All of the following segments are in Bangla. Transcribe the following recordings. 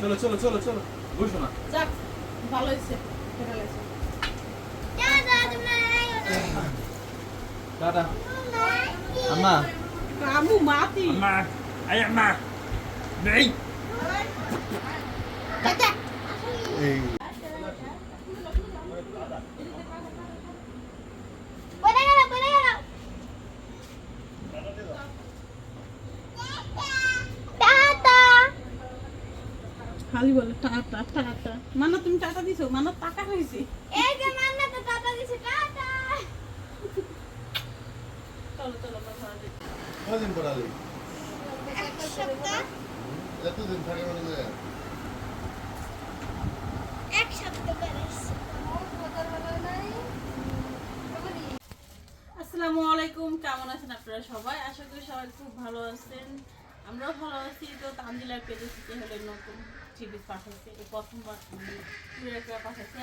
চলো চলো চলো চলো। বসো না। যাক ভালো হয়েছে টাটা আম্মা। মাতি আম্মা আই আম্মা। নেই। এই। খালি বলে টাটা টাটা। মানা তুমি টাটা দিছো? মানা টাকা হয়েছে। চলো চলো কথা হবে কদিন এতদিন থাকে মানে যে আসসালামু আলাইকুম কেমন আছেন আপনারা সবাই? আশা করি সবাই খুব ভালো আছেন। আমরাও ভালো আছি তো তানজিলার পেজে থেকে হলে নতুন। টিভি পাঠাইছে, এই প্রথমবার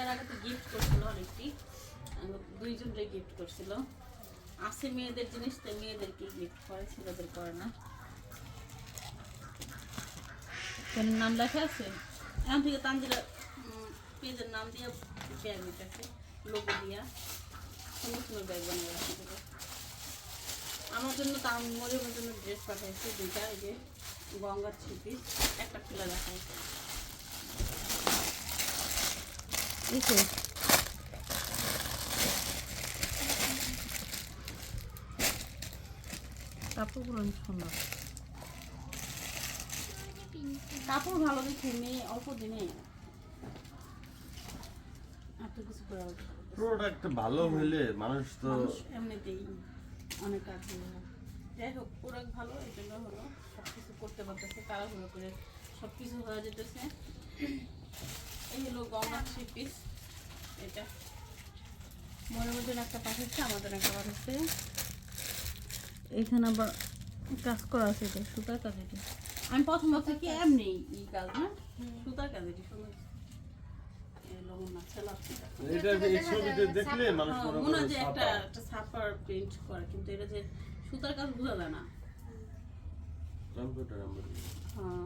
এর আগে তো গিফট করছিল অনেকটি দুইজনকে গিফট করছিল। আছে মেয়েদের জিনিস তো মেয়েদেরকে গিফট করে, ছেলেদের করে না। নাম লেখা আছে? এখন থেকে তানজিলা পেজের নাম দিয়ে ব্যাগ নিতেছে লোগো দিয়া। সুন্দর সুন্দর ব্যাগ বানিয়ে রাখি আমার জন্য তার মরিমের জন্য ড্রেস পাঠাইছি দুইটা, এই যে গঙ্গার ছিপি একটা খুলে দেখাই। এই তো কাপড়গুলো সুন্দর। কাপড় ভালো দেখে মেয়ে অল্প দিনে এত কিছু করে প্রোডাক্ট ভালো হইলে মানুষ তো এমনিতেই অনেক আগ্রহী। যাই হোক প্রোডাক্ট ভালো এই জন্য হলো সব কিছু করতে পারতেছে তাড়াহুড়ো করে সব কিছু হয়ে যেতেছে। এই হলো গঙ্গা থ্রি পিস। এটা। মনের মধ্যে একটা পাঠাচ্ছে আমাদের একটা পাঠাচ্ছে এখানে আবার কাজ করা আছে এটা সুতার কাজ এটা। আমি প্রথম ভাবছি কি এমনি ই কাজ না? সুতার কাজ এটি সুন্দর। এই লবণ আছে। লাচ্ছিটা এটা এই ছবিতে দেখলে মানুষ করে যে একটা ছাপার প্রিন্ট করে কিন্তু এটা যে সুতার কাজ বোঝা যায় না। কম্পিউটার হ্যাঁ এই হলো ওড়না।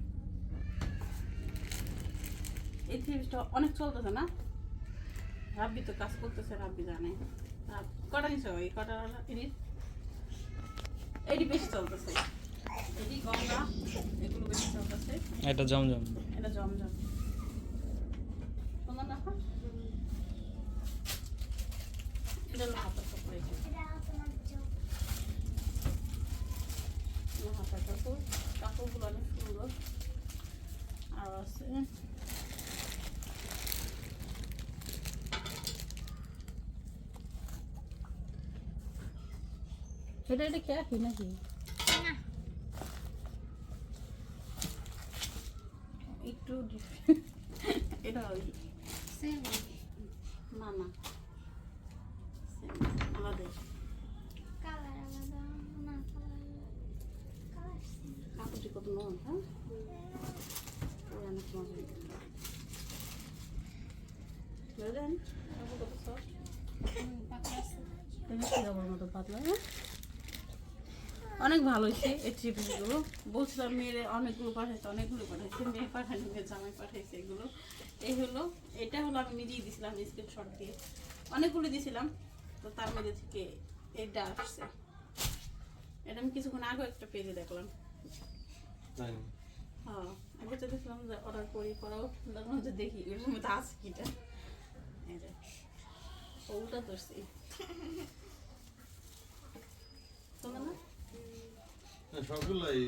এই থ্রিপসটা অনেক চলতেছে না? রাব্বি তো কাজ করতেছে রাব্বি জানে। কটা নিছে ওই কটা এটি এটি বেশি চলতেছে। এটি গঙ্গা এগুলো বেশি চলতেছে। এটা জমজম। এটা জমজম। না আপা? এটা হলো হাতের কাপড় এটা হাতের কাপড় কাপড়গুলো অনেক সুন্দর। আর আছে এটা এটা কে কি নাকি একটু different। এটা ওই না না Same, আলাদা কাপড়টি কত নরম হ্যাঁ ওই অনেক মজা বুঝলেন কাপড় কত soft। দেখেছি কাপড় মতো পাতলা হ্যাঁ অনেক ভালো হয়েছে এই ট্রিপগুলো। বলছিলাম মেয়ের অনেকগুলো পাঠাইছে অনেকগুলো পাঠাইছে মেয়ে পাঠায়নি মেয়ে জামাই পাঠাইছে এগুলো। এই হলো এটা হলো আমি নিজেই দিছিলাম স্ক্রিনশট দিয়ে। অনেকগুলো দিছিলাম তো তার মধ্যে থেকে এইটা আসছে। এটা আমি কিছুক্ষণ আগেও একটা পেজে দেখলাম। হ্যাঁ আগে তো দেখলাম যে অর্ডার করি করাও দেখলাম যে দেখি এর মধ্যে আছে কিটা। ওটা ধরছি। না না, সবগুলাই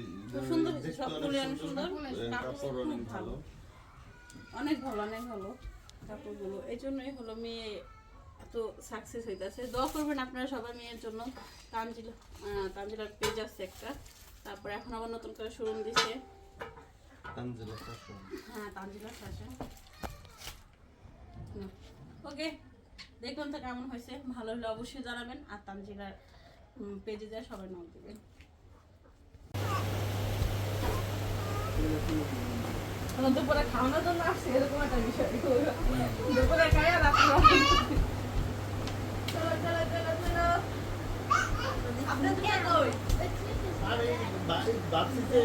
সুন্দর সবগুলোই অনেক সুন্দর। কাপড় অনেক ভালো। অনেক ভালো। অনেক ভালো কাপড়গুলো। এই জন্যই হলো মেয়ে এত সাকসেস হইতেছে। দোয়া করবেন আপনারা সবাই মেয়ের জন্য। তানজিলা আহ, তানজিলার পেজ আছে একটা। তারপরে এখন আবার নতুন করে শোরুম দিছে। হ্যাঁ তানজিলা শাসন ওকে দেখুন তো কেমন হয়েছে। ভালো হলে অবশ্যই জানাবেন। আর তানজিলার পেজে যায় সবাই নক দেবেন। দুপুরে খাওয়ানোর জন্য আসছে এরকম একটা বিষয়। দুপুরে খাই আর রাত্রে চলো চলো চলো চলো। আপনার দুটো কই? আরে ভাবছি যে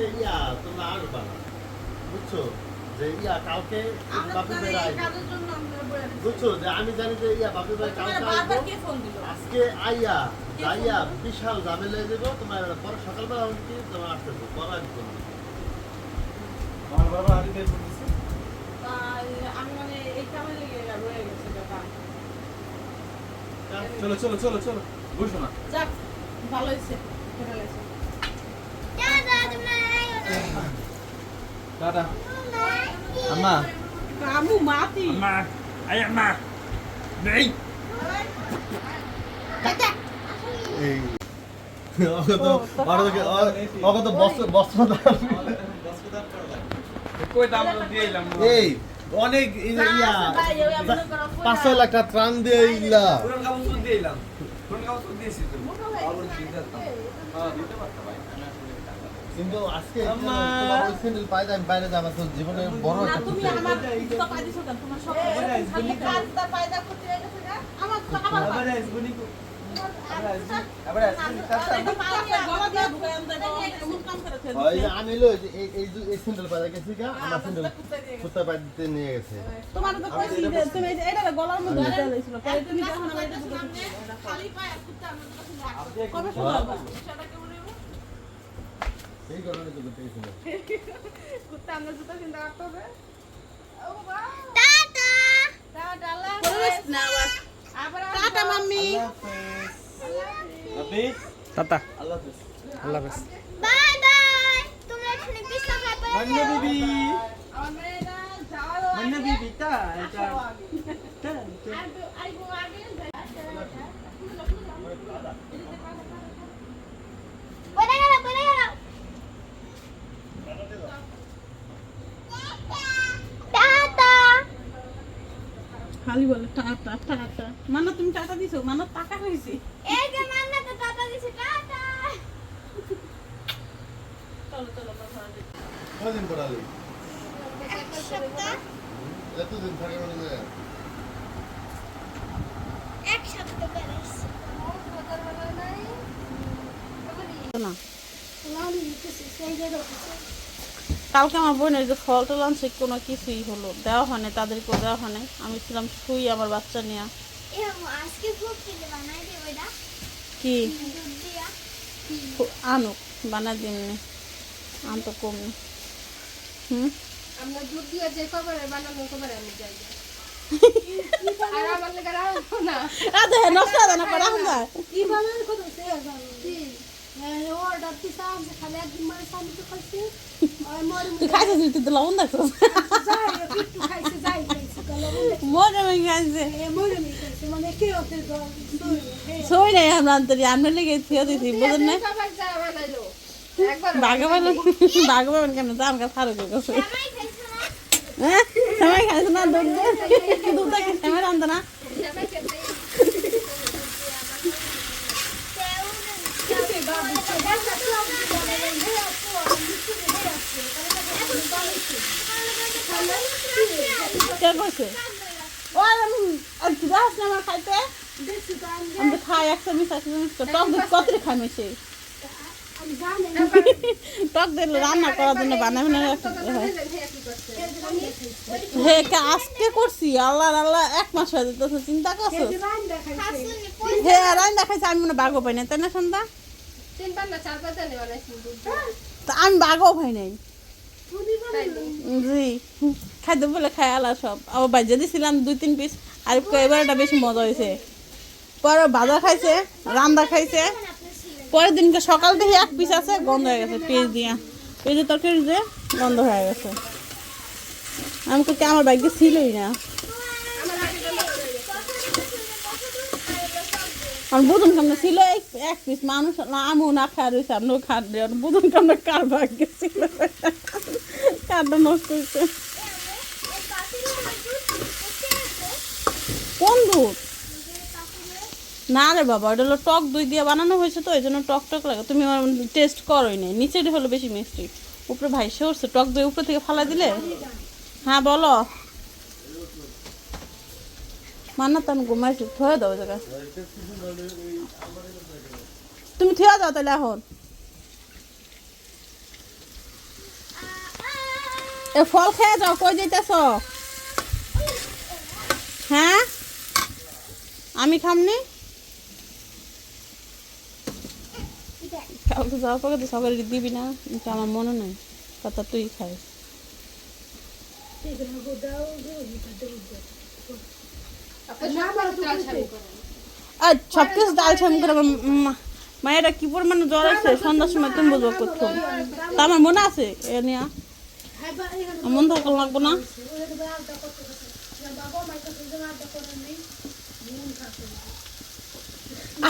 তোমরা আসবা না বুঝছ? যে ইয়া কালকে আমরা বাপি তো ভাই এই আসবে কাজের জন্য আমরা বলে দিচ্ছি। বুঝছ? যে আমি জানি যে ইয়া বাপি ভাই কালকে তোমার বারবার আসব কে ফোন দিল? আজকে আইয়া যাইয়া বিশাল ঝামেলা যাব। তোমার পরে সকালবেলা কি তোমার আসতে হবে। পরে। আমার বাবা হারি বের করতেছে আমি মানে এই কামে লেগে রয়ে গেছে ব্যাপার চলো চলো চলো চলো বসো না। যাক ভালো হয়েছে টাটা আম্মা। আমু মাতি আম্মা আই আম্মা। নেই। এই ওকে তো ওরা তো ওকে তো বস্ত্র বস্ত্র দান এই অনেক ইয়া পাঁচ ছয় লাখ টাকা ত্রাণ দিয়ে ইলা হ্যাঁ কিন্তু আজকে স্যান্ডেল আমি বাইরে যাব তো জীবনে বড় একটা তুমি আমার তোমার সব করতে গেছে না আমার আবার আসবনি কো আবার আসবনি টাটা দেখো পায়ে গলা দিয়ে ঢুকায় আনতে এমন কাম করে ফেলছে ওই যে আমি এই এই যে এই স্যান্ডেল পাইতে গেছি। গা আমার স্যান্ডেল কুত্তা পাই নিয়ে গেছে তোমার তো কইছি তুমি এটা গলার মধ্যে দিতে লইছিল পরে তুমি যখন আমার এটা খালি পায়ে কুত্তা আমার কাছে কবে শোনাবা সেটা কেমন হইব এই কারণে তো করতে গেছিল কুত্তা আমরা জুতা চিন্তা করতে হবে। টাটা। টাটা আবার টাটা মাম্মি। আপনি টাটা আল্লাহ হাফেজ আল্লাহ হাফেজ বাই বাই তোমরা এখানে পিছলা খাবে মান্না বিবি আমরা যাওয়ার মান্না বিবি তা এটা আইবো আগে বলে গেল বলে গেল টাটা খালি বলে টাটা টাটা মানা তুমি টাটা দিছো মানা টাকা হইছে এই যে মান্না তো টাটা চলো চলো আমরা ঘরে যাই। কদিন পড়ালি এক সপ্তাহ এতদিন থাকে মানে এক সপ্তাহ বেড়াইছি না কালকে আমার বোনের যে ফল টল আনছে কোনো কিছুই হলো দেওয়া হয় না তাদেরকেও দেওয়া হয় নাই। আমি ছিলাম শুই আমার বাচ্চা নিয়ে। কি? আনুক বানা দিমনি আন তো কম হুম? আমরা দুধ দিয়ে যে কবারে বানাবো কবারে আমি যাই। আর আমার লেগে রাখব না। আদে নষ্ট না করা হয় কি বানাবো কত সে কি? সামনে তো খাইছি। আর মরে তুই খাইছিস তুই তো লবণ মরে খাইছে। সই নাই? আমরা আন্তরি আমরা লেগে থিয়ে দিছি বুঝেন না? বাঘা পাবেন বাঘা পাবেন কেমন তো আমাকে ফারুক কাছে জামাই খাইছো না হ্যাঁ? সবাই খাইছে না দুধ দুধ কি সেমাই রান্ধে না? কে কইছে? আমি খাই, একশো মিস টক দুধ কত খাই মেশে? টক দিল রান্না করার জন্য বানাবি না হে, কে আজকে করছি? আল্লাহ আল্লাহ, এক মাস হয়ে যেতেছে, চিন্তা করছ? শাশুড়ি হে রান্না দেখাইছে, আমি মনে বাঘও পাই না তাই না সন্ধ্যা? আমি বাঘও পাই নাই। জি। খাদ্য বলে খাই আলা সব। আবার বাজে দিয়েছিলাম দুই, তিন পিস আর এবার এটা বেশি মজা হয়েছে। পরে ভাজা খাইছে রান্দা খাইছে। পরের দিনকে সকাল থেকে এক পিস আছে, গন্ধ হয়ে গেছে, পেঁয়াজ দিয়া। পেঁয়াজের তরকারি দিয়ে গন্ধ হয়ে গেছে। আমি তো আমার বাইকে ছিলই না। আর বুধন কামনা ছিল এক- পিস মানুষ না আমিও না খাওয়া রয়েছে আপনিও খাওয়া দিয়ে বুধন কামনা কার ভাগ্যে ছিল? কার আড্ডা নষ্ট হয়েছে এই পাতিলের দুধ কোথায় আছে? কোন দুধ না রে বাবা ওটা হলো টক দই দিয়ে বানানো হয়েছে তো এই জন্য টক টক লাগে। তুমি টেস্ট করোই নাই। নিচেটা হলো বেশি মিষ্টি। উপরে ভাইসে উঠছে টক দই উপরে থেকে ফালা দিলে? হ্যাঁ বলো। মান্না তো আমি ঘুমাইছি থয়ে দাও জায়গা তুমি থিয়া যাও তাহলে এখন। এ ফল খেয়ে যাও, কই যেতেছ হ্যাঁ? আমি খামনি? কালকে যাওয়ার পরে তো সকালে দিবি না, এটা আমার মনে নাই। কথা তুই খাই সব কিছু ডাল ছাম করে মায়েরা কি পরিমাণে জ্বর আছে? সন্ধ্যার সময় তুমি বুঝব করছ তা আমার মনে আছে, এ নিয়ে। মন থাকা লাগবো না।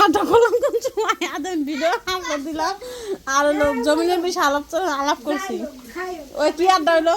আধা করলাম কোন সময়? আধা ভিডিও আমরা দিলাম। আর লোক জমিনের বেশি আলাপ আলাপ করছি। ওই কি আড্ডা হইল